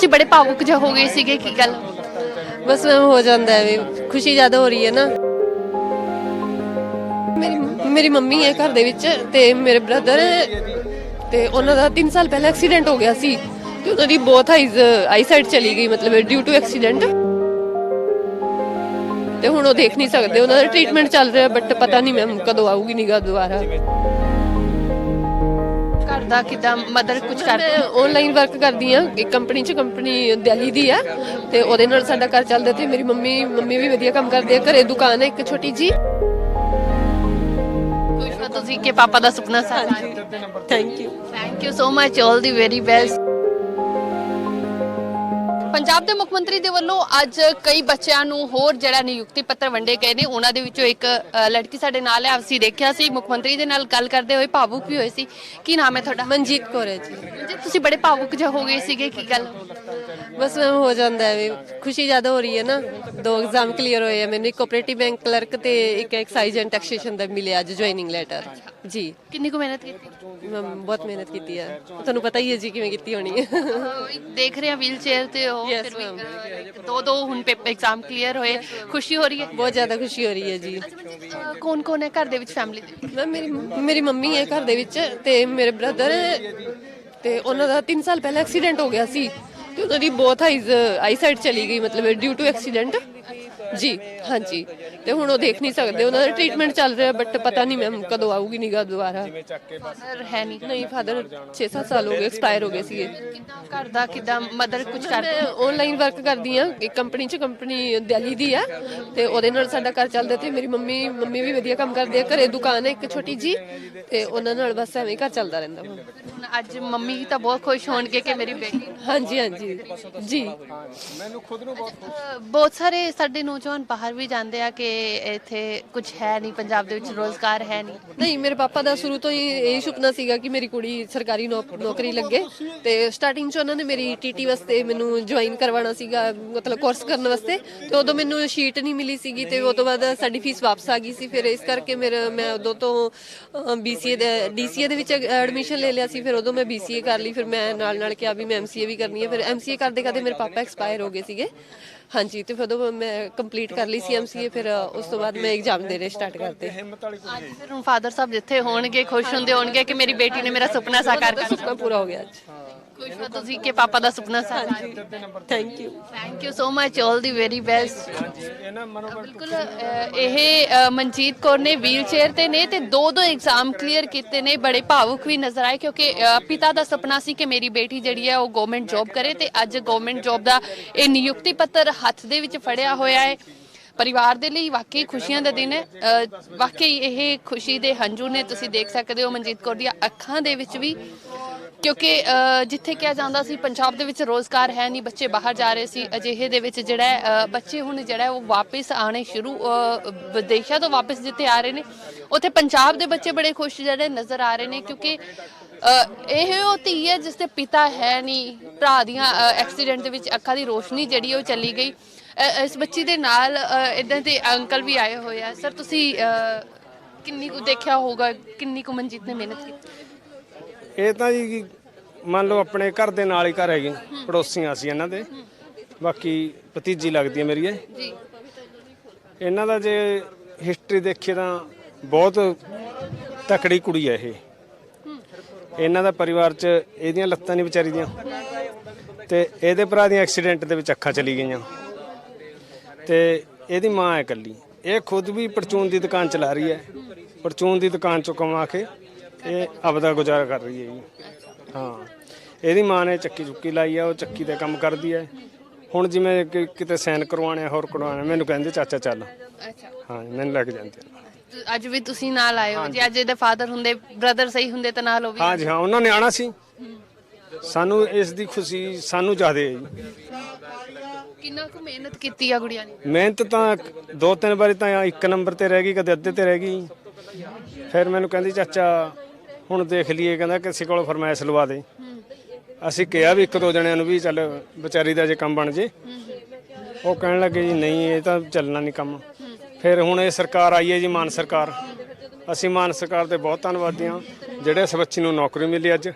ਤੁਸੀਂ ਬੜੇ ਭਾਵੁਕ ਜਿਹਾ ਹੋ ਗਏ ਸੀਗੇ, ਕੀ ਗੱਲ? ਬਸ ਹੋ ਜਾਂਦਾ ਹੈ ਵੀ, ਖੁਸ਼ੀ ਜ਼ਿਆਦਾ ਹੋ ਰਹੀ ਹੈ ਨਾ। ਮੇਰੀ ਮੇਰੀ ਮੰਮੀ ਹੈ ਘਰ ਦੇ ਵਿੱਚ ਤੇ ਮੇਰੇ ਬ੍ਰਦਰ ਤੇ ਉਹਨਾਂ ਦਾ 3 ਸਾਲ ਪਹਿਲਾਂ ਐਕਸੀਡੈਂਟ ਹੋ ਗਿਆ ਸੀ ਤੇ ਉਹਨਾਂ ਦੀ ਬੋਥ ਆਈਜ਼ ਆਈਸਾਈਟ ਚਲੀ ਗਈ, ਮਤਲਬ ਡਿਊ ਟੂ ਐਕਸੀਡੈਂਟ ਤੇ ਹੁਣ ਉਹ ਦੇਖ ਨਹੀਂ ਸਕਦੇ, ਉਹਨਾਂ ਦਾ ਟ੍ਰੀਟਮੈਂਟ ਚੱਲ ਰਿਹਾ ਬਟ ਪਤਾ ਨਹੀਂ ਮੈਮ ਕਦੋਂ ਆਊਗੀ, ਨਿਗਾਹ ਦੁਬਾਰਾ ਘਰ ਦਾ ਕਿਦਾਂ ਮਦਰ ਕੁਝ ਕਰਦੇ ਆਨਲਾਈਨ ਵਰਕ ਕਰਦੀ ਆ ਇੱਕ ਕੰਪਨੀ ਚ ਕੰਪਨੀ ਦਿੱਲੀ ਦੀ ਆ ਤੇ ਉਹਦੇ ਨਾਲ ਸਾਡਾ ਘਰ ਚੱਲਦਾ ਤੇ ਮੇਰੀ ਮੰਮੀ ਮੰਮੀ ਵੀ ਵਧੀਆ ਕੰਮ ਕਰਦੇ ਆ ਘਰੇ ਦੁਕਾਨ ਹੈ ਇੱਕ ਛੋਟੀ ਜੀ ਖੁਸ਼ ਹੋ ਤੁਸੀਂ ਕਿ ਪਾਪਾ ਦਾ ਸੁਪਨਾ ਸਾਕਾਰ thank you thank you so much 올 the very best Punjab ਦੇ ਮੁੱਖ ਮੰਤਰੀ ਦੇ ਵੱਲੋਂ ਅੱਜ ਕਈ ਬੱਚਿਆਂ ਨੂੰ ਹੋਰ ਜਿਹੜਾ ਨਿਯੁਕਤੀ ਪੱਤਰ ਵੰਡੇ ਗਏ ਨੇ ਉਹਨਾਂ ਦੇ ਵਿੱਚੋਂ ਇੱਕ ਅ, ਲੜਕੀ ਸਾਡੇ ਨਾਲ ਹੈ ਅਸੀਂ ਦੇਖਿਆ ਸੀ ਮੁੱਖ ਮੰਤਰੀ ਦੇ ਨਾਲ ਗੱਲ ਕਰਦੇ ਹੋਏ ਭਾਵੁਕ ਵੀ ਹੋਏ ਸੀ। ਕੀ ਨਾਮ ਹੈ ਤੁਹਾਡਾ? ਮਨਜੀਤ ਕੌਰ ਹੈ ਜੀ। ਜੀ ਤੁਸੀਂ ਬੜੇ ਭਾਵੁਕ ਜਿਹਾ ਹੋ ਗਏ ਸੀਗੇ ਕੀ ਗੱਲ? ਬਸ ਮੈਮ ਹੋ ਜਾਂਦਾ ਹੈ ਵੀ ਖੁਸ਼ੀ ਜ਼ਿਆਦਾ ਹੋ ਰਹੀ ਹੈ ਨਾ। ਦੋ ਐਗਜ਼ਾਮ ਕਲੀਅਰ ਹੋਏ ਆ। ਮੈਨੂੰ ਇੱਕ ਕੋਆਪਰੇਟਿਵ ਬੈਂਕ ਕਲਰਕ ਤੇ ਇੱਕ ਐਕਸਾਈਜ਼ ਐਂਡ ਟੈਕਸੇਸ਼ਨ ਦਾ ਮਿਲਿਆ ਅੱਜ ਜੁਆਇਨਿੰਗ ਲੈਟਰ ਜੀ। ਕਿੰਨੀ ਕੁ ਮਿਹਨਤ ਕੀਤੀ? ਮੈਂ ਬਹੁਤ ਮਿਹਨਤ ਕੀਤੀ ਹੈ ਤੁਹਾਨੂੰ ਪਤਾ ਹੀ ਹੈ ਜੀ ਕਿਵੇਂ ਕੀਤੀ ਹੋਣੀ। ਹੈ ਦੇਖ ਰਹੇ ਹਾਂ ਵੀਲ ਚੇਅਰ ਤੇ ਉਹ Yes, ਫਿਰ ਵੀ ਦੋ ਦੋ ਹੁਣ ਪੇਪਰ ਐਗਜ਼ਾਮ ਕਲੀਅਰ ਹੋਏ। ਖੁਸ਼ੀ ਹੋ ਰਹੀ ਹੈ? ਬਹੁਤ ਜ਼ਿਆਦਾ ਖੁਸ਼ੀ ਹੋ ਰਹੀ ਹੈ ਜੀ। ਕੌਣ ਕੌਣ ਹੈ ਘਰ ਦੇ ਵਿੱਚ ਫੈਮਿਲੀ ਦੇ? ਮੈਂ ਮੇਰੀ ਮੇਰੀ ਮੰਮੀ ਹੈ ਘਰ ਦੇ ਵਿੱਚ ਤੇ ਮੇਰੇ ਬ੍ਰਦਰ ਤੇ ਉਹਨਾਂ ਦਾ 3 ਸਾਲ ਪਹਿਲਾਂ ਐਕਸੀਡੈਂਟ ਹੋ ਗਿਆ ਸੀ। ਤੇ ਉਹਨਾਂ ਦੀ ਬੋਥ ਆਈਜ਼ ਆਈਸਾਈਟ ਚਲੀ ਗਈ ਮਤਲਬ ਡਿਊ ਟੂ ਐਕਸੀਡੈਂਟ ਜੀ ਹਾਂਜੀ। ਤੇ ਹੁਣ ਉਹ ਦੇਖ ਨਹੀਂ ਸਕਦੇ ਉਹਨਾਂ ਦਾ ਟ੍ਰੀਟਮੈਂਟ ਚੱਲ ਰਿਹਾ ਬਟ ਪਤਾ ਨਹੀਂ ਮੈਮ ਕਦੋਂ ਆਊਗੀ ਨਿਗਾਹ ਦੁਬਾਰਾ। Father ਹੈ ਨਹੀਂ। ਨਹੀਂ ਫਾਦਰ 6-7 ਸਾਲ ਹੋ ਗਏ ਐਕਸਪਾਇਰ ਹੋ ਗਏ ਸੀਗੇ। ਕਿੱਦਾਂ ਘਰ ਦਾ ਕਿੱਦਾਂ ਮਦਰ ਕੁਝ ਕਰਦੇ ਆਨਲਾਈਨ ਵਰਕ ਕਰਦੀ ਆ ਇੱਕ ਕੰਪਨੀ ਚ ਕੰਪਨੀ ਦਿੱਲੀ ਦੀ ਆ ਤੇ ਉਹਦੇ ਨਾਲ ਸਾਡਾ ਘਰ ਚੱਲਦਾ ਤੇ ਮੇਰੀ ਮੰਮੀ ਮੰਮੀ ਵੀ ਵਧੀਆ ਕੰਮ ਕਰਦੇ ਆ ਘਰੇ ਦੁਕਾਨ ਹੈ ਇੱਕ ਛੋਟੀ ਜੀ ਤੇ ਉਹਨਾਂ ਨਾਲ ਬਸ ਐਵੇਂ ਘਰ ਚੱਲਦਾ ਰਹਿੰਦਾ ਹੁਣ ਹੁਣ ਅੱਜ ਮੰਮੀ ਤਾਂ ਬਹੁਤ ਖੁਸ਼ ਹੋਣਗੇ ਕਿ ਮੇਰੀ ਬੇਟੀ ਹਾਂਜੀ ਹਾਂਜੀ। ਜੀ। ਅ, ਬਹੁਤ ਸਾਰੇ ਸਾਡੇ ਨੌਜਵਾਨ ਬਾਹਰ ਵੀ ਜਾਂਦੇ ਆ ਕਿ ਇੱਥੇ ਕੁਝ ਹੈ ਨਹੀਂ, ਪੰਜਾਬ ਦੇ ਵਿੱਚ ਰੋਜ਼ਗਾਰ ਹੈ ਨਹੀਂ। ਨਹੀਂ, ਮੇਰੇ ਪਾਪਾ ਦਾ ਸ਼ੁਰੂ ਤੋਂ ਹੀ ਇਹ ਸੁਪਨਾ ਸੀਗਾ ਕਿ ਮੇਰੀ ਕੁੜੀ ਸਰਕਾਰੀ ਨੌਕ- ਨੌਕਰੀ ਲੱਗੇ ਤੇ ਸਟਾਰਟਿੰਗ 'ਚ ਉਹਨਾਂ ਨੇ ਮੇਰੀ ਟੀਟੀ ਵਾਸਤੇ ਮੈਨੂੰ ਜੁਆਇਨ ਕਰਵਾਉਣਾ ਸੀਗਾ, ਮਤਲਬ ਕੋਰਸ ਕਰਨ ਵਾਸਤੇ। ਤੇ ਉਦੋਂ ਮੈਨੂੰ ਸ਼ੀਟ ਨਹੀਂ ਮਿਲੀ ਸੀਗੀ ਤੇ ਉਸ ਤੋਂ ਬਾਅਦ ਸਾਡੀ ਫੀਸ ਵਾਪਸ ਆ ਗਈ ਸੀ। ਫਿਰ ਇਸ ਕਰਕੇ ਮੇਰਾ, ਮੈਂ ਉਦੋਂ ਤੋਂ ਬੀਸੀਏ ਦੇ ਡੀਸੀਏ ਦੇ ਵਿੱਚ ਐਡਮਿਸ਼ਨ ਲੈ ਲਿਆ ਸੀ। ਫਿਰ ਉਦੋਂ ਮੈਂ ਬੀਸੀਏ ਕਰ ਲਈ। ਫਿਰ ਮੈਂ ਨਾਲ ਨਾਲ ਕਿਹਾ ਵੀ ਮੈਂ ਐਮਸੀਏ ਵੀ ਕਰਨੀ ਹੈ। ਫਿਰ ਐਮਸੀਏ ਕਰਦੇ ਕਰਦੇ ਮੇਰੇ ਪਾਪਾ ਐਕਸਪਾਇਰ ਹੋ ਗਏ ਸੀਗੇ। ਹਾਂਜੀ ਤੇ ਫਿਰ ਉਦੋਂ ਮੈਂ ਕੰਪਲੀਟ ਕਰ ਲਈ ਸੀ ਐਮਸੀਏ ਫਿਰ ਉਸ ਤੋਂ ਬਾਅਦ ਮੈਂ ਐਗਜ਼ਾਮ ਦੇਣੇ ਸਟਾਰਟ ਕਰਤੇ ਅੱਜ ਫਿਰ ਹੁਣ ਫਾਦਰ ਸਾਹਿਬ ਜਿੱਥੇ ਹੋਣਗੇ ਖੁਸ਼ ਹੁੰਦੇ ਹੋਣਗੇ ਕਿ ਮੇਰੀ ਬੇਟੀ ਨੇ ਮੇਰਾ ਸੁਪਨਾ ਸਾਕਾਰ ਕਰ ਸੁਪਨਾ ਪੂਰਾ ਹੋ ਗਿਆ ਅੱਜ। ਖੁਸ਼ ਹੋ ਤੁਸੀਂ ਕਿ ਪਾਪਾ ਦਾ ਸੁਪਨਾ ਸਾਕਾਰ thank you thank you so much 올 the very best ਬਿਲਕੁਲ ਅ, ਇਹ ਅ, ਮਨਜੀਤ ਕੌਰ ਨੇ ਵੀਲ ਚੇਅਰ ਤੇ ਨੇ ਤੇ ਦੋ ਦੋ ਐਗਜ਼ਾਮ ਕਲੀਅਰ ਕੀਤੇ ਨੇ ਬੜੇ ਭਾਵੁਕ ਵੀ ਨਜ਼ਰ ਆਏ ਕਿਉਂਕਿ ਅ, ਪਿਤਾ ਦਾ ਸੁਪਨਾ ਸੀ ਕਿ ਮੇਰੀ ਬੇਟੀ ਜਿਹੜੀ ਹੈ ਉਹ ਗਵਰਨਮੈਂਟ ਜੌਬ ਕਰੇ ਤੇ ਅੱਜ ਗਵਰਨਮੈਂਟ ਜੌਬ ਦਾ ਇਹ ਨਿਯੁਕਤੀ ਪੱਤਰ ਹੱਥ ਦੇ ਵਿੱਚ ਫੜਿਆ ਹੋਇਆ ਹੈ। ਪਰਿਵਾਰ ਦੇ ਲਈ ਵਾਕਈ ਖੁਸ਼ੀਆਂ ਦਾ ਦਿਨ ਹੈ। ਅ, ਵਾਕਈ ਇਹ ਖੁਸ਼ੀ ਦੇ ਹੰਝੂ ਨੇ ਤੁਸੀਂ ਦੇਖ ਸਕਦੇ ਹੋ ਮਨਜੀਤ ਕੌਰ ਦੀਆਂ ਅੱਖਾਂ ਦੇ ਵਿੱਚ ਵੀ। ਕਿਉਂਕਿ ਜਿੱਥੇ ਕਿਹਾ ਜਾਂਦਾ ਸੀ ਪੰਜਾਬ ਦੇ ਵਿੱਚ ਰੋਜ਼ਗਾਰ ਹੈ ਨਹੀਂ ਬੱਚੇ ਬਾਹਰ ਜਾ ਰਹੇ ਸੀ ਅਜਿਹੇ ਦੇ ਵਿੱਚ ਜਿਹੜਾ ਬੱਚੇ ਹੁਣ ਜਿਹੜਾ ਉਹ ਵਾਪਸ ਆਣੇ ਸ਼ੁਰੂ ਅ, ਵਿਦੇਸ਼ਾਂ ਤੋਂ ਵਾਪਸ ਜਿੱਥੇ ਆ ਰਹੇ ਨੇ ਉੱਥੇ ਪੰਜਾਬ ਦੇ ਬੱਚੇ ਬੜੇ ਖੁਸ਼ ਜਿਹੜੇ ਨਜ਼ਰ ਆ ਰਹੇ ਨੇ ਕਿਉਂਕਿ ਇਹ ਉਹ ਧੀ ਹੈ ਜਿਸ ਦੇ ਪਿਤਾ ਹੈ ਨਹੀਂ ਭਰਾ ਦੀਆਂ ਐਕਸੀਡੈਂਟ ਦੇ ਵਿੱਚ ਅੱਖਾਂ ਦੀ ਰੋਸ਼ਨੀ ਜਿਹੜੀ ਉਹ ਚਲੀ ਗਈ ਇਸ ਬੱਚੀ ਦੇ ਨਾਲ ਇਦਾਂ ਦੇ ਅੰਕਲ ਵੀ ਆਏ ਹੋਏ ਆ। ਸਰ ਤੁਸੀਂ ਕਿੰਨੀ ਕੁ ਦੇਖਿਆ ਹੋਊਗਾ ਕਿੰਨੀ ਕੁ ਮਨਜੀਤ ਨੇ ਮਿਹਨਤ ਕੀਤੀ? ਇਹ ਤਾਂ ਜੀ ਮੰਨ ਲਓ ਆਪਣੇ ਘਰ ਦੇ ਨਾਲ ਹੀ ਘਰ ਹੈਗੇ ਪੜੋਸੀਆਂ ਸੀ ਇਹਨਾਂ ਦੇ। ਬਾਕੀ ਭਤੀਜੀ ਲੱਗਦੀ ਹੈ ਮੇਰੀ ਇਹ। ਜੀ। ਇਹਨਾਂ ਦਾ ਜੇ ਹਿਸਟਰੀ ਦੇਖੀਏ ਤਾਂ ਬਹੁਤ ਤਕੜੀ ਕੁੜੀ ਹੈ ਇਹ। ਇਹਨਾਂ ਦਾ ਪਰਿਵਾਰ 'ਚ ਇਹਦੀਆਂ ਲੱਤਾਂ ਨਹੀਂ ਵਿਚਾਰੀ ਦੀਆਂ। ਤੇ ਇਹਦੇ ਭਰਾ ਦੀਆਂ ਐਕਸੀਡੈਂਟ ਦੇ ਵਿੱਚ ਅੱਖਾਂ ਚਲੀ ਗਈਆਂ। ਤੇ ਇਹਦੀ ਮਾਂ ਹੈ ਇਕੱਲੀ। ਇਹ ਖੁਦ ਵੀ ਪਰਚੂਨ ਦੀ ਦੁਕਾਨ ਚਲਾ ਰਹੀ ਹੈ। ਪਰਚੂਨ ਦੀ ਦੁਕਾਨ ਚੋਂ ਕਮਾ ਕੇ ਇਹ ਆਪਦਾ ਗੁਜ਼ਾਰਾ ਕਰ ਰਹੀ ਹੈ ਜੀ। ਹਾਂ। ਇਹਦੀ ਮਾਂ ਨੇ ਚੱਕੀ ਚੁੱਕੀ ਲਾਈ ਆ ਉਹ ਚੱਕੀ ਤੇ ਕੰਮ ਕਰਦੀ ਹੈ ਹੁਣ ਜਿਵੇਂ ਕਿ ਕਿਤੇ ਸਾਈਨ ਕਰਵਾਉਣੇ ਆ, ਹੋਰ ਕਰਵਾਉਣੇ ਆ, ਮੈਨੂੰ ਕਹਿੰਦੇ ਚਾਚਾ ਚੱਲ। ਅੱਛਾ। ਹਾਂ ਮੈਨੂੰ ਲੱਗ ਜਾਂਦੇ ਆ। ਤੁ- ਅੱਜ ਵੀ ਤੁਸੀਂ ਨਾਲ ਆਏ ਹੋ। ਜੇ ਅੱਜ ਇਹਦੇ ਫਾਦਰ ਹੁੰਦੇ ਬ੍ਰਦਰ ਸਹੀ ਹੁੰਦੇ ਤਾਂ ਨਾਲ ਉਹ ਵੀ ਹਾਂ ਜੀ ਹਾਂ ਉਹਨਾਂ ਨੇ ਆਣਾ ਸੀ। ਸਾਨੂੰ ਇਸ ਦੀ ਖੁਸ਼ੀ ਸਾਨੂੰ ਜ਼ਿਆਦੇ ਹੈ ਜੀ। ਕਿੰਨਾ ਕੁ ਮਿਹਨਤ ਕੀਤੀ ਆ ਗੁੜੀਆ ਨੇ? ਮਿਹਨਤ ਤਾਂ ਦੋ ਤਿੰਨ ਵਾਰੀ ਤਾਂ ਇੱਕ ਨੰਬਰ ਤੇ ਰਹਿ ਗਈ ਕਦੇ ਅੱਧੇ ਤੇ ਰਹਿ ਗਈ। ਫਿਰ ਮੈਨੂੰ ਕਹਿੰਦੀ ਚਾਚਾ ਹੁਣ ਦੇਖ ਲਈਏ ਕਹਿੰਦਾ ਕਿਸੇ ਕੋਲ ਫਰਮਾਇਸ਼ ਲਵਾ ਦੇ। ਅਸੀਂ ਕਿਹਾ ਵੀ ਇੱਕ ਦੋ ਜਣਿਆਂ ਨੂੰ ਵੀ ਚੱਲ ਵਿਚਾਰੀ ਦਾ ਜੇ ਕੰਮ ਬਣ ਜੇ। ਉਹ ਕਹਿਣ ਲੱਗੇ ਜੀ ਨਹੀਂ ਇਹ ਤਾਂ ਚੱਲਣਾ ਨਹੀਂ ਕੰਮ। ਫਿਰ ਹੁਣ ਇਹ ਸਰਕਾਰ ਆਈ ਹੈ ਜੀ ਮਾਨ ਸਰਕਾਰ। ਅਸੀਂ ਮਾਨ ਸਰਕਾਰ ਦੇ ਬਹੁਤ ਧੰਨਵਾਦੀ ਹਾਂ ਜਿਹੜੇ ਇਸ ਬੱਚੀ ਨੂੰ ਨੌਕਰੀ ਮਿਲੀ ਅੱਜ।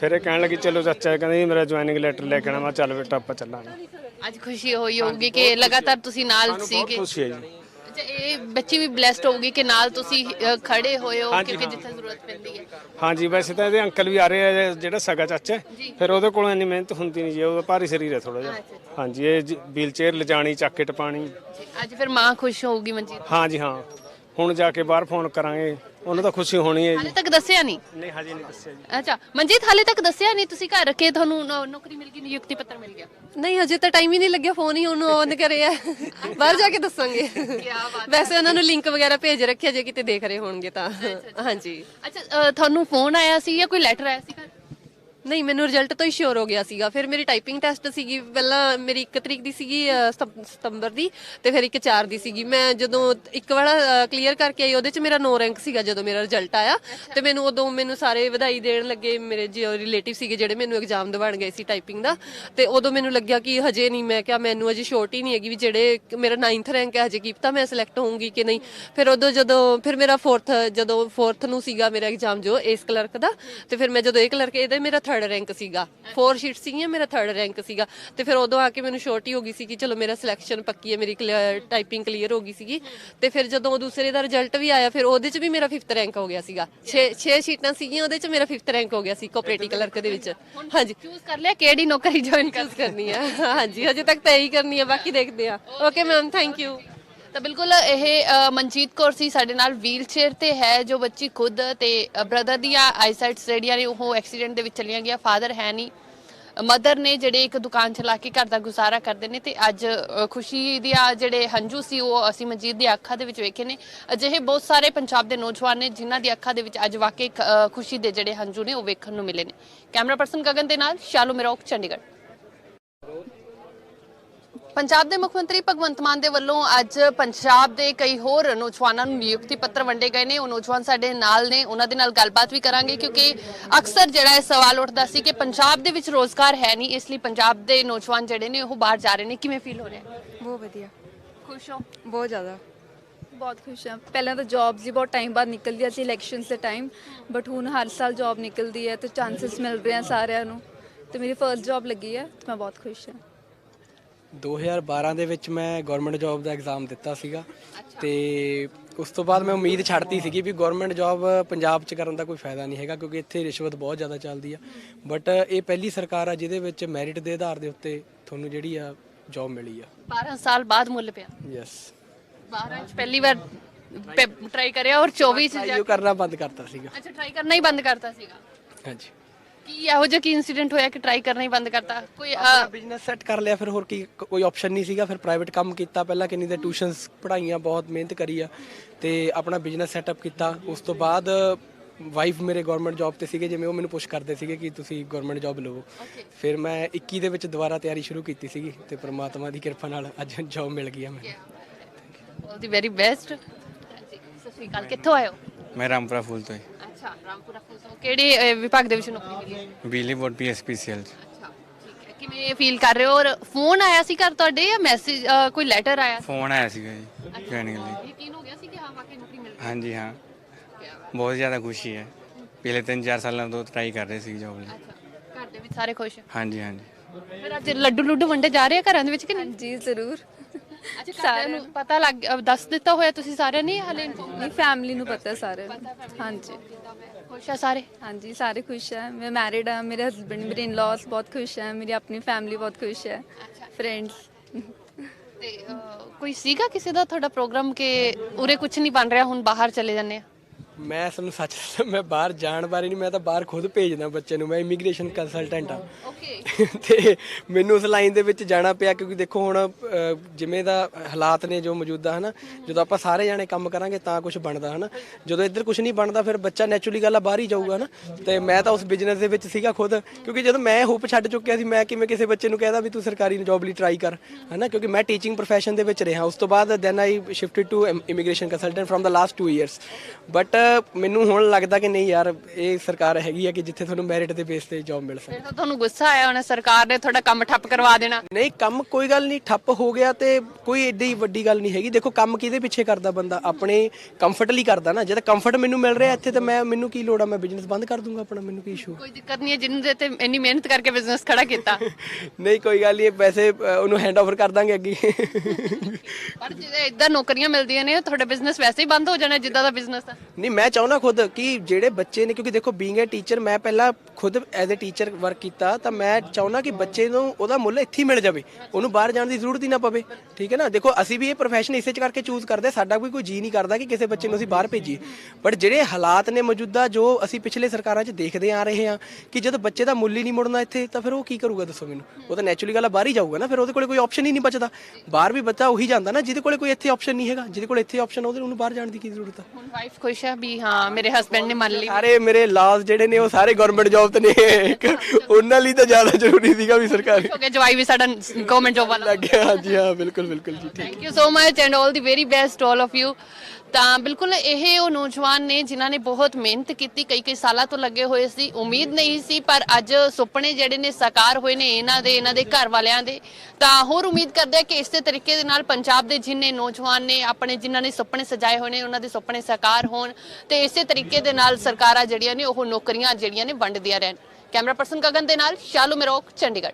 ਫਿਰ ਇਹ ਕਹਿਣ ਲੱਗੀ ਚਲੋ ਚਾਚਾ ਕਹਿੰਦੇ ਜੀ ਮੇਰਾ ਜੁਆਇਨਿੰਗ ਲੈਟਰ ਲੈ ਕੇ ਆਣਾ ਮੈਂ ਚੱਲ ਬੇਟਾ ਆਪਾਂ ਚੱਲਾਂਗੇ। ਅੱਜ ਖੁਸ਼ੀ ਹੋਈ ਹੋਊਗੀ ਕਿ ਲਗਾਤਾਰ ਤੁਸੀਂ ਨਾਲ ਬਹੁਤ ਸੀਗੇ। ਖੁਸ਼ੀ ਹੈ ਜੀ। ਅੱਛਾ ਇਹ ਬੱਚੀ ਵੀ ਬlesed ਹੋਊਗੀ ਕਿ ਨਾਲ ਤੁਸੀਂ ਅ, ਖੜੇ ਹੋਏ ਹੋ ਹਾਂਜੀ, ਕਿਉਂਕਿ ਹਾਂ। ਜਿੱਥੇ ਜ਼ਰੂਰਤ ਪੈਂਦੀ ਹੈ। ਹਾਂਜੀ ਵੈਸੇ ਤਾਂ ਇਹਦੇ ਅੰਕਲ ਵੀ ਆ ਰਹੇ ਆ ਜਿਹੜਾ ਸਗਾ ਚਾਚਾ ਹੈ। ਫਿਰ ਉਹਦੇ ਕੋਲ ਇੰਨੀ ਮਿਹਨਤ ਹੁੰਦੀ ਨਹੀਂ ਜੀ ਉਹਦਾ ਭਾਰੀ ਸਰੀਰ ਹੈ ਥੋੜਾ ਜਿਹਾ। ਹਾਂਜੀ ਇਹ ਵੀਲ ਚੇਅਰ ਲਿਜਾਣੀ ਚੱਕ ਕੇ ਟਪਾਣੀ ਜੀ, ਅੱਜ ਫਿਰ ਮਾਂ ਖੁਸ਼ ਹੋਊਗੀ ਮਨਜੀਤ? ਹਾਂਜੀ ਹਾਂ। ਹੁਣ ਜਾ ਕੇ ਬਾਹਰ ਫੋਨ ਕਰਾਂਗੇ ਉਹਨੂੰ ਤਾਂ ਖੁਸ਼ੀ ਹੋਣੀ ਹੈ ਜੀ। ਹਾਲੇ ਤੱਕ ਦੱਸਿਆ ਨਹੀਂ? ਨਹੀਂ ਹਜੇ ਨਹੀਂ ਦੱਸਿਆ ਜੀ। ਅੱਛਾ ਮਨਜੀਤ ਹਾਲੇ ਤੱਕ ਦੱਸਿਆ ਨਹੀਂ? ਤੁਸੀਂ ਘਰ ਰੱਖੇ ਤੁਹਾਨੂੰ ਨੌ- ਨੌਕਰੀ ਮਿਲ ਗਈ ਨਿਯੁਕਤੀ ਪੱਤਰ ਮਿਲ ਗਿਆ। ਨਹੀਂ ਹਜੇ ਤਾਂ ਟਾਈਮ ਹੀ ਨਹੀਂ ਲੱਗਿਆ ਫੋਨ ਹੀ ਉਹਨੂੰ ਔਨ ਕਰਿਆ ਬਾਹਰ ਜਾ ਕੇ ਦੱਸਾਂਗੇ। ਵੈਸੇ ਉਹਨਾਂ ਨੂੰ ਲਿੰਕ ਵਗੈਰਾ ਭੇਜ ਰੱਖਿਆ ਜੇ ਕਿਤੇ ਦੇਖ ਰਹੇ ਹੋਣਗੇ ਤਾਂ। ਹਾਂਜੀ। ਅੱਛਾ ਅ, ਤੁਹਾਨੂੰ ਫੋਨ ਆਇਆ ਸੀ ਜਾਂ ਕੋਈ ਲੈਟਰ ਆਇਆ ਸੀ ਘਰ? ਨਹੀਂ ਮੈਨੂੰ ਰਿਜ਼ਲਟ ਤੋਂ ਹੀ ਸ਼ੋਰ ਹੋ ਗਿਆ ਸੀਗਾ। ਫਿਰ ਮੇਰੀ ਟਾਈਪਿੰਗ ਟੈਸਟ ਸੀਗੀ ਪਹਿਲਾਂ ਮੇਰੀ 1 ਤਰੀਕ ਦੀ ਸੀਗੀ ਸਤੰ- ਸਤੰਬਰ ਦੀ ਤੇ ਫਿਰ ਇੱਕ 4 ਦੀ ਸੀਗੀ। ਮੈਂ ਜਦੋਂ ਇੱਕ ਵਾਲਾ ਕਲੀਅਰ ਕਰਕੇ ਆਈ ਉਹਦੇ ਚ ਮੇਰਾ 9 ਰੈਂਕ ਸੀਗਾ ਜਦੋਂ ਮੇਰਾ ਰਿਜ਼ਲਟ ਆਇਆ। ਤੇ ਮੈਨੂੰ ਉਦੋਂ ਮੈਨੂੰ ਸਾਰੇ ਵਧਾਈ ਦੇਣ ਲੱਗੇ ਮੇਰੇ ਜੋ ਰਿਲੇਟਿਵ ਸੀਗੇ ਜਿਹੜੇ ਮੈਨੂੰ ਐਗਜ਼ਾਮ ਦਿਵਾਣ ਗਏ ਸੀ ਟਾਈਪਿੰਗ ਦਾ। ਤੇ ਉਦੋਂ ਮੈਨੂੰ ਲੱਗਿਆ ਕਿ ਹਜੇ ਨਹੀਂ ਮੈਂ ਕਿਹਾ ਮੈਨੂੰ ਅਜੇ ਸ਼ੋਰਟ ਹੀ ਨਹੀਂ ਹੈਗੀ ਵੀ ਜਿਹੜੇ ਮੇਰਾ 9th ਰੈਂਕ ਹੈ ਹਜੇ ਕੀ ਪਤਾ ਮੈਂ ਸਿਲੈਕਟ ਹੋਊਂਗੀ ਕਿ ਨਹੀਂ। ਫਿਰ ਉਦੋਂ ਜਦੋਂ ਫਿਰ ਮੇਰਾ 4th ਜਦੋਂ 4th ਨੂੰ ਸੀਗਾ ਮੇਰਾ ਐਗਜ਼ਾਮ ਜੋ ਇਸ ਕਲਰਕ ਦਾ। ਤੇ ਫਿਰ ਮੈਂ ਜਦੋਂ ਇਹ ਕਲਰਕ ਇਹਦੇ ਮੇਰਾ 3rd ਰੈਂਕ ਸੀਗਾ। 4 ਸ਼ੀਟ ਸੀਗੀਆਂ ਮੇਰਾ 3rd ਰੈਂਕ ਸੀਗਾ। ਤੇ ਫਿਰ ਉਦੋਂ ਆ ਕੇ ਮੈਨੂੰ ਸ਼ੋਰਟੀ ਹੋ ਗਈ ਸੀ ਕਿ ਚਲੋ ਮੇਰਾ ਸਿਲੈਕਸ਼ਨ ਪੱਕੀ ਹੈ ਮੇਰੀ ਟਾਈਪਿੰਗ ਕਲੀਅਰ ਹੋ ਗਈ ਸੀਗੀ। ਤੇ ਫਿਰ ਜਦੋਂ ਦੂਸਰੇ ਦਾ ਰਿਜ਼ਲਟ ਵੀ ਆਇਆ ਫਿਰ ਉਹਦੇ ਚ ਵੀ ਮੇਰਾ 5th ਰੈਂਕ ਹੋ ਗਿਆ ਸੀਗਾ। 6 6 ਸ਼ੀਟਾਂ ਸੀਗੀਆਂ ਉਹਦੇ ਚ ਮੇਰਾ 5th ਰੈਂਕ ਹੋ ਗਿਆ ਸੀ ਕੋਆਪਰੇਟਿਵ ਕਲਰਕ ਦੇ ਵਿੱਚ। ਹਾਂਜੀ। ਚੂਜ਼ ਕਰ ਲਿਆ ਕਿਹੜੀ ਨੌਕਰੀ ਜੁਆਇਨ ਕਰਨੀ ਹੈ ਹਾਂਜੀ ਹਜੇ ਤੱਕ ਤਾਂ ਇਹੀ ਕਰਨੀ ਹੈ ਬਾਕੀ ਦੇਖਦੇ ਆ। ਓਕੇ ਮੈਮ ਥੈਂਕ ਯੂ ਤਾਂ ਬਿਲਕੁਲ ਇਹ ਅ, ਮਨਜੀਤ ਕੌਰ ਸੀ ਸਾਡੇ ਨਾਲ ਵੀਲਚੇਅਰ ਤੇ ਹੈ ਜੋ ਬੱਚੀ ਖੁਦ ਤੇ ਬ੍ਰਦਰ ਦੀਆਂ ਆਈਸਾਈਟਸ ਜਿਹੜੀਆਂ ਨੇ ਉਹ ਐਕਸੀਡੈਂਟ ਦੇ ਵਿੱਚ ਚਲੀਆਂ ਗਈਆਂ ਫਾਦਰ ਹੈ ਨਹੀਂ। ਮਦਰ ਨੇ ਜਿਹੜੇ ਇੱਕ ਦੁਕਾਨ ਚਲਾ ਕੇ ਘਰ ਦਾ ਗੁਜ਼ਾਰਾ ਕਰਦੇ ਨੇ ਤੇ ਅੱਜ ਅ, ਖੁਸ਼ੀ ਦੀਆਂ ਜਿਹੜੇ ਹੰਝੂ ਸੀ ਉਹ ਅਸੀਂ ਮਨਜੀਤ ਦੀ ਅੱਖਾਂ ਦੇ ਵਿੱਚ ਵੇਖੇ ਨੇ। ਅਜਿਹੇ ਬਹੁਤ ਸਾਰੇ ਪੰਜਾਬ ਦੇ ਨੌਜਵਾਨ ਨੇ ਜਿਨ੍ਹਾਂ ਦੀ ਅੱਖਾਂ ਦੇ ਵਿੱਚ ਅੱਜ ਵਾਕਈ ਖ- ਅ, ਖੁਸ਼ੀ ਦੇ ਜਿਹੜੇ ਹੰਝੂ ਨੇ ਉਹ ਵੇਖਣ ਨੂੰ ਮਿਲੇ ਨੇ। ਕੈਮਰਾ ਪਰਸਨ ਗਗਨ ਦੇ ਨਾਲ ਸ਼ਾਲੂ ਮੇਰੋਕ ਚੰਡੀਗੜ੍ਹ। ਪੰਜਾਬ ਦੇ ਮੁੱਖ ਮੰਤਰੀ ਭਗਵੰਤ ਮਾਨ ਦੇ ਵੱਲੋਂ ਅੱਜ ਪੰਜਾਬ ਦੇ ਕਈ ਹੋਰ ਨੌਜਵਾਨਾਂ ਨੂੰ ਨਿਯੁਕਤੀ ਪੱਤਰ ਵੰਡੇ ਗਏ ਨੇ। ਉਹ ਨੌਜਵਾਨ ਸਾਡੇ ਨਾਲ ਨੇ ਉਹਨਾਂ ਦੇ ਨਾਲ ਗੱਲਬਾਤ ਵੀ ਕਰਾਂਗੇ ਕਿਉਂਕਿ ਅਕਸਰ ਜਿਹੜਾ ਇਹ ਸਵਾਲ ਉੱਠਦਾ ਸੀ ਕਿ ਪੰਜਾਬ ਦੇ ਵਿੱਚ ਰੋਜ਼ਗਾਰ ਹੈ ਨਹੀਂ ਇਸ ਲਈ ਪੰਜਾਬ ਦੇ ਨੌਜਵਾਨ ਜਿਹੜੇ ਨੇ ਉਹ ਬਾਹਰ ਜਾ ਰਹੇ ਨੇ। ਕਿਵੇਂ ਫੀਲ ਹੋ ਰਿਹਾ ਬਹੁਤ ਵਧੀਆ। ਖੁਸ਼ ਹੋ? ਬਹੁਤ ਜ਼ਿਆਦਾ। ਬਹੁਤ ਖੁਸ਼ ਹਾਂ। ਪਹਿਲਾਂ ਤਾਂ ਜੌਬਸ ਹੀ ਬਹੁਤ ਟਾਈਮ ਬਾਅਦ ਨਿਕਲਦੀਆਂ ਸੀ ਇਲੈਕਸ਼ਨਸ ਦੇ ਟਾਈਮ ਬਟ ਹੁਣ ਹਰ ਸਾਲ ਜੌਬ ਨਿਕਲਦੀ ਹੈ ਤੇ ਚਾਂਸਸ ਮਿਲ ਰਹੇ ਆ ਸਾਰਿਆਂ ਨੂੰ। ਤੇ ਮੇਰੀ ਫਰਸਟ ਜੌਬ ਲੱਗੀ ਹੈ ਤੇ ਮੈਂ ਬਹੁਤ ਖੁਸ਼ ਹਾਂ। 2012 ਦੇ ਵਿੱਚ ਮੈਂ ਗਵਰਨਮੈਂਟ ਜੌਬ ਦਾ ਐਗਜ਼ਾਮ ਦਿੱਤਾ ਸੀਗਾ ਤੇ ਉਸ ਤੋਂ ਬਾਅਦ ਮੈਂ ਉਮੀਦ ਛੱਡਤੀ ਸੀਗੀ ਵੀ ਗਵਰਨਮੈਂਟ ਜੌਬ ਪੰਜਾਬ 'ਚ ਕਰਨ ਦਾ ਕੋਈ ਫਾਇਦਾ ਨਹੀਂ ਹੈਗਾ ਕਿਉਂਕਿ ਇੱਥੇ ਰਿਸ਼ਵਤ ਬਹੁਤ ਜ਼ਿਆਦਾ ਚੱਲਦੀ ਆ। ਬਟ ਇਹ ਪਹਿਲੀ ਸਰਕਾਰ ਆ ਜਿਹਦੇ ਵਿੱਚ ਮੈਰਿਟ ਦੇ ਆਧਾਰ ਦੇ ਉੱਤੇ ਤੁਹਾਨੂੰ ਜਿਹੜੀ ਆ ਜੌਬ ਮਿਲੀ ਆ। 12 ਸਾਲ ਬਾਅਦ ਮੁੱਲ ਪਿਆ। ਯੈਸ 12 ਚ ਪਹਿਲੀ ਵਾਰ ਟਰਾਈ ਕਰਿਆ ਔਰ 24 ਚ ਜਾ ਕਰਨਾ ਬੰਦ ਕਰਤਾ ਸੀਗਾ। ਅੱਛਾ ਟਰਾਈ ਕਰਨਾ ਹੀ ਬੰਦ ਕਰਤਾ ਸੀਗਾ। ਹਾਂਜੀ। ਕੀ ਇਹੋ ਜਿਹਾ ਕੀ ਇਨਸੀਡੈਂਟ ਹੋਇਆ ਕਿ ਟਰਾਈ ਕਰਨਾ ਹੀ ਬੰਦ ਕਰਤਾ? ਕੋਈ ਬਿਜ਼ਨਸ ਸੈੱਟ ਕਰ ਲਿਆ ਫਿਰ ਹੋਰ ਕੀ ਕ- ਕੋਈ ਆਪਸ਼ਨ ਨਹੀਂ ਸੀਗਾ ਫਿਰ ਪ੍ਰਾਈਵੇਟ ਕੰਮ ਕੀਤਾ ਪਹਿਲਾਂ ਕਿੰਨੀ ਦੇ ਟਿਊਸ਼ਨਸ ਪੜਾਈਆਂ ਬਹੁਤ ਮਿਹਨਤ ਕਰੀ ਆ ਤੇ ਆਪਣਾ ਬਿਜ਼ਨਸ ਸੈਟਅਪ ਕੀਤਾ। ਉਸ ਤੋਂ ਬਾਅਦ ਵਾਈਫ ਮੇਰੇ ਗਵਰਨਮੈਂਟ ਜੌਬ ਤੇ ਸੀਗੇ ਜਿਵੇਂ ਉਹ ਮੈਨੂੰ ਪੁਸ਼ ਕਰਦੇ ਸੀਗੇ ਕਿ ਤੁਸੀਂ ਗਵਰਨਮੈਂਟ ਜੌਬ ਲਵੋ। ਫਿਰ ਮੈਂ 21 ਦੇ ਵਿੱਚ ਦੁਬਾਰਾ ਤਿਆਰੀ ਸ਼ੁਰੂ ਕੀਤੀ ਸੀਗੀ ਤੇ ਪ੍ਰਮਾਤਮਾ ਦੀ ਕਿਰਪਾ ਨਾਲ ਅੱਜ ਜੌਬ ਮਿਲ ਗਈ ਆ ਮੈਨੂੰ। ਆਲ ਦੀ ਵੈਰੀ ਬੈਸਟ ਸਤਿ ਸ਼੍ਰੀ ਅਕਾਲ ਕਿੱਥੋਂ ਆਏ ਹੋ? ਮੈਂ ਰਾਮਪੁਰਾ ਫੂਲ ਤੋਂ ਅੱਛਾ ਰਾਮਪੁਰਾ ਫੂਸੋ ਕਿਹੜੇ ਅਹ, ਵਿਭਾਗ ਦੇ ਵਿੱਚ ਨੌਕਰੀ ਮਿਲੀ ਹੈ? ਬਿਜਲੀ ਬੋਰਡ ਪੀਐਸਪੀਸੀਐਲ ਅੱਛਾ ਠੀਕ ਹੈ। ਕਿਵੇਂ ਫੀਲ ਕਰ ਰਹੇ ਹੋ? ਔਰ ਫੋਨ ਆਇਆ ਸੀ ਘਰ ਤੁਹਾਡੇ ਜਾਂ ਮੈਸੇਜ ਕੋਈ ਲੈਟਰ ਆਇਆ ਸੀ? ਫੋਨ ਆਇਆ ਸੀਗਾ ਜੀ ਜੁਆਇਨਿੰਗ ਲਈ। ਯਕੀਨ ਹੋ ਗਿਆ ਸੀ ਕਿ ਹਾਂ ਵਾਕਈ ਨੌਕਰੀ ਮਿਲ ਗਈ? ਹਾਂਜੀ ਹਾਂ। ਬਹੁਤ ਜ਼ਿਆਦਾ ਖੁਸ਼ੀ ਹੈ। ਪਿਛਲੇ 3-4 ਸਾਲਾਂ ਤੋਂ ਟਰਾਈ ਕਰ ਰਹੇ ਸੀ ਜੌਬ ਲਈ। ਅੱਛਾ ਘਰ ਦੇ ਵਿੱਚ ਸਾਰੇ ਖੁਸ਼? ਹੈ ਹਾਂਜੀ ਹਾਂਜੀ। ਫਿਰ ਅੱਜ ਲੱਡੂ ਲੁੱਡੂ ਵੰਡੇ ਜਾ ਰਹੇ ਆ ਘਰਾਂ ਦੇ ਵਿੱਚ ਕਿ ਨਹੀਂ? ਜੀ ਜ਼ਰੂਰ। ਅੱਛਾ ਸਾਰਿਆਂ ਨੂੰ ਪਤਾ ਲੱਗ ਦੱਸ ਦਿੱਤਾ ਹੋਇਆ ਤੁਸੀਂ ਸਾਰਿਆਂ ਨੇ ਹਲੇ? ਇਨਫੋਰਮ ਨਹੀਂ ਫੈਮਿਲੀ ਨੂੰ ਪਤਾ ਸਾਰਿਆਂ ਨੂੰ। ਹਾਂਜੀ। ਖੁਸ਼ ਆ ਸਾਰੇ? ਹਾਂਜੀ ਸਾਰੇ ਖੁਸ਼ ਹੈ ਮੈਂ ਮੈਰਿਡ ਹਾਂ ਮੇਰੇ ਹਸਬੰਡ ਮੇਰੇ ਇਨ-ਲॉज ਬਹੁਤ ਖੁਸ਼ ਹੈ ਮੇਰੀ ਆਪਣੀ ਫੈਮਿਲੀ ਬਹੁਤ ਖੁਸ਼ ਹੈ ਫਰੈਂਡਸ ਤੇ ਅਹ, ਕੋਈ ਸੀਗਾ ਕਿਸੇ ਦਾ ਤੁਹਾਡਾ ਪ੍ਰੋਗਰਾਮ ਕਿ ਉਰੇ ਕੁਝ ਨਹੀਂ ਬਣ ਰਿਹਾ ਹੁਣ ਬਾਹਰ ਚਲੇ ਜਾਂਦੇ ਆ? ਮੈਂ ਤੁਹਾਨੂੰ ਸੱਚ ਦੱਸਾਂ ਮੈਂ ਬਾਹਰ ਜਾਣ ਬਾਰੇ ਨਹੀਂ ਮੈਂ ਤਾਂ ਬਾਹਰ ਖੁਦ ਭੇਜਦਾ ਬੱਚੇ ਨੂੰ ਮੈਂ ਇਮੀਗ੍ਰੇਸ਼ਨ ਕੰਸਲਟੈਂਟ ਆ ਓਕੇ ਤੇ ਮੈਨੂੰ ਉਸ ਲਾਈਨ ਦੇ ਵਿੱਚ ਜਾਣਾ ਪਿਆ ਕਿਉਂਕਿ ਦੇਖੋ ਹੁਣ ਅਹ, ਜਿਵੇਂ ਦਾ ਹਾਲਾਤ ਨੇ ਜੋ ਮੌਜੂਦਾ ਹਨਾ ਜਦੋਂ ਆਪਾਂ ਸਾਰੇ ਜਾਣੇ ਕੰਮ ਕਰਾਂਗੇ ਤਾਂ ਕੁਝ ਬਣਦਾ ਹਨਾ। ਜਦੋਂ ਇੱਧਰ ਕੁਝ ਨਹੀਂ ਬਣਦਾ ਫਿਰ ਬੱਚਾ ਨੈਚੁਰਲੀ ਗੱਲ ਆ ਬਾਹਰ ਹੀ ਜਾਊਗਾ ਹਨਾ। ਤੇ ਮੈਂ ਤਾਂ ਉਸ ਬਿਜ਼ਨਸ ਦੇ ਵਿੱਚ ਸੀਗਾ ਖੁਦ ਕਿਉਂਕਿ ਜਦੋਂ ਮੈਂ ਹੋਪ ਛੱਡ ਚੁੱਕਿਆ ਸੀ ਮੈਂ ਕਿਵੇਂ ਕਿਸੇ ਬੱਚੇ ਨੂੰ ਕਹਿਦਾ ਵੀ ਤੂੰ ਸਰਕਾਰੀ ਜੌਬ ਲਈ ਟਰਾਈ ਕਰ ਹਨਾ ਕਿਉਂਕਿ ਮੈਂ ਟੀਚਿੰਗ profession ਦੇ ਵਿੱਚ ਰਿਹਾ। ਉਸ ਤੋਂ ਬਾਅਦ then I shifted to immigration consultant firm the last 2 years but ਮੈਨੂੰ ਹੁਣ ਲੱਗਦਾ ਕਿ ਨਹੀਂ ਯਾਰ ਇਹ ਸਰਕਾਰ ਹੈਗੀ ਆ ਕਿ ਜਿੱਥੇ ਤੁਹਾਨੂੰ ਮੈਰਿਟ ਦੇ ਬੇਸ ਤੇ ਜੌਬ ਮਿਲ ਸਕੇ। ਫਿਰ ਤਾਂ ਤੁਹਾਨੂੰ ਗੁੱਸਾ ਆਇਆ ਹੋਣਾ ਸਰਕਾਰ ਨੇ ਤੁਹਾਡਾ ਕੰਮ ਠੱਪ ਕਰਵਾ ਦੇਣਾ। ਨਹੀਂ ਕੰਮ ਕੋਈ ਗੱਲ ਨਹੀਂ ਠੱਪ ਹੋ ਗਿਆ ਤੇ ਕੋਈ ਏਡੀ ਵੱਡੀ ਗੱਲ ਨਹੀਂ ਹੈਗੀ। ਦੇਖੋ ਕੰਮ ਕਿਹਦੇ ਪਿੱਛੇ ਕਰਦਾ ਬੰਦਾ? ਆਪਣੇ ਕੰਫਰਟ ਲਈ ਕਰਦਾ ਨਾ। ਜਦ ਕੰਫਰਟ ਮੈਨੂੰ ਮਿਲ ਰਿਹਾ ਇੱਥੇ ਤੇ ਮੈਂ ਮੈਨੂੰ ਕੀ ਲੋੜ ਆ? ਮੈਂ ਬਿਜ਼ਨਸ ਬੰਦ ਕਰ ਦੂੰਗਾ ਆਪਣਾ ਮੈਨੂੰ ਕੀ ਇਸ਼ੂ ਕੋਈ ਦਿੱਕਤ ਨਹੀਂ ਹੈ ਜਿਹਨੂੰ ਦੇ ਤੇ ਇੰਨੀ ਮਿਹਨਤ ਕਰਕੇ ਬਿਜ਼ਨਸ ਖੜਾ ਕੀਤਾ। ਨਹੀਂ ਕੋਈ ਗੱਲ ਨਹੀਂ ਪੈਸੇ ਅ, ਉਹਨੂੰ ਹੈਂਡ ਓਵਰ ਕਰ ਦਾਂਗੇ ਅੱਗੇ। ਪਰ ਜੇ ਇਦਾਂ ਨੌਕਰੀਆਂ ਮਿਲਦੀਆਂ ਨੇ ਤੁਹਾਡਾ ਬਿਜ਼ਨਸ ਵੈਸੇ ਹੀ ਬੰਦ ਹੋ ਜਾਣਾ ਜਿੱਦਾਂ ਦਾ ਬਿਜ਼ਨਸ ਹੈ ਨਹੀਂ ਮੈਂ ਚਾਹੁੰਦਾ ਖੁਦ ਕਿ ਜਿਹੜੇ ਬੱਚੇ ਨੇ, ਕਿਉਂਕਿ ਦੇਖੋ ਬੀਇੰਗ ਅ ਟੀਚਰ ਮੈਂ ਪਹਿਲਾਂ ਖੁਦ ਐਜ਼ ਅ ਟੀਚਰ ਵਰਕ ਕੀਤਾ, ਤਾਂ ਮੈਂ ਚਾਹੁੰਦਾ ਕਿ ਬੱਚੇ ਨੂੰ ਉਹਦਾ ਮੁੱਲ ਇੱਥੇ ਮਿਲ ਜਾਵੇ। ਉਹਨੂੰ ਬਾਹਰ ਜਾਣ ਦੀ ਜ਼ਰੂਰਤ ਹੀ ਨਾ ਪਵੇ, ਠੀਕ ਹੈ ਨਾ? ਦੇਖੋ, ਅਸੀਂ ਵੀ ਇਹ ਪ੍ਰੋਫੈਸ਼ਨ ਇਸੇ ਚ ਕਰਕੇ ਚੂਜ਼ ਕਰਦੇ, ਸਾਡਾ ਵੀ ਕੋਈ ਜੀ ਨਹੀਂ ਕਰਦਾ ਕਿ ਕਿਸੇ ਬੱਚੇ ਨੂੰ ਅਸੀਂ ਬਾਹਰ ਭੇਜੀਏ। ਬਟ ਜਿਹੜੇ ਹਾਲਾਤ ਨੇ ਮੌਜੂਦਾ, ਜੋ ਅਸੀਂ ਪਿਛਲੇ ਸਰਕਾਰਾਂ 'ਚ ਦੇਖਦੇ ਆ ਰਹੇ ਹਾਂ ਕਿ ਜਦੋਂ ਬੱਚੇ ਦਾ ਮੁੱਲ ਹੀ ਨਹੀਂ ਮੁੜਨਾ ਇੱਥੇ, ਤਾਂ ਫਿਰ ਉਹ ਕੀ ਕਰੂਗਾ ਦੱਸੋ ਮੈਨੂੰ? ਉਹ ਤਾਂ ਨੈਚੁਰਲੀ ਗੱਲ ਆ, ਬਾਹਰ ਹੀ ਜਾਊਗਾ ਨਾ, ਫਿਰ ਉਹਦੇ ਕੋਲੇ ਕੋਈ ਆਪਸ਼ਨ ਹੀ ਨਹੀਂ ਬਚਦਾ। ਬਾਹਰ ਵੀ ਬੱਚਾ ਉਹੀ ਜਾਂਦਾ ਨਾ, ਜਿਹਦੇ ਕੋਲੇ ਕੋਈ ਇੱਥੇ ਆਪਸ਼ਨ ਨਹੀਂ ਹੈਗਾ, ਜਿਹਦੇ ਕੋਲ ਇੱਥੇ ਆਪਸ਼ਨ ਉਹਦੇ ਉਹਨੂੰ ਬਾਹਰ ਜਾਣ ਦੀ ਕੀ ਜ਼ਰੂਰਤ ਆ? ਹੁਣ ਵਾਈਫ ਖੁਸ਼ ਹੈ ਵੀ ਹਾਂ ਮੇਰੇ ਹਸਬੰਡ ਨੇ ਮੰਨ ਲਈ ਸਾਰੇ ਮੇਰੇ ਲਾਸ ਜਿਹੜੇ ਨੇ ਉਹ ਸਾਰੇ ਗਵਰਨਮੈਂਟ ਜੌਬ ਤੇ ਨੇ। ਉਹਨਾਂ ਲਈ ਤਾਂ ਜ਼ਿਆਦਾ ਜ਼ਰੂਰੀ ਸੀਗਾ ਵੀ ਸਰਕਾਰੀ। ਹੋ ਗਿਆ ਜਵਾਈ ਵੀ ਸਾਡਾ ਗਵਰਨਮੈਂਟ ਜੋਬ ਵਾਲਾ। ਲੱਗ ਗਿਆ ਹਾਂਜੀ ਹਾਂ ਬਿਲਕੁਲ ਬਿਲਕੁਲ ਜੀ thank you so much and 올 the very best 올 of you ਤਾਂ ਬਿਲਕੁਲ ਇਹ ਉਹ ਨੌਜਵਾਨ ਨੇ ਜਿਨ੍ਹਾਂ ਨੇ ਬਹੁਤ ਮਿਹਨਤ ਕੀਤੀ, ਕਈ ਕਈ ਸਾਲਾਂ ਤੋਂ ਲੱਗੇ ਹੋਏ ਸੀ, ਉਮੀਦ ਨਹੀਂ ਸੀ, ਪਰ ਅੱਜ ਸੁਪਨੇ ਜਿਹੜੇ ਨੇ ਸਾਕਾਰ ਹੋਏ ਨੇ ਇਹਨਾਂ ਦੇ ਇਹਨਾਂ ਦੇ ਘਰ ਵਾਲਿਆਂ ਦੇ। ਤਾਂ ਹੋਰ ਉਮੀਦ ਕਰਦੇ ਆ ਕਿ ਇਸੇ ਤਰੀਕੇ ਦੇ ਨਾਲ ਪੰਜਾਬ ਦੇ ਜਿੰਨੇ ਨੌਜਵਾਨ ਨੇ, ਆਪਣੇ ਜਿਨ੍ਹਾਂ ਨੇ ਸੁਪਨੇ ਸਜਾਏ ਹੋਏ ਨੇ, ਉਹਨਾਂ ਦੇ ਸੁਪਨੇ ਸਾਕਾਰ ਹੋਣ ਤੇ ਇਸੇ ਤਰੀਕੇ ਦੇ ਨਾਲ ਸਰਕਾਰਾਂ ਜਿਹੜੀਆਂ ਨੇ ਉਹ ਨੌਕਰੀਆਂ ਜਿਹੜੀਆਂ ਨੇ ਵੰਡਦੀਆਂ ਰਹਿਣ। ਕੈਮਰਾ ਪਰਸਨ ਗਗਨ ਦੇ ਨਾਲ, ਸ਼ਾਲੂ ਮਰੋਕ, ਚੰਡੀਗੜ੍ਹ।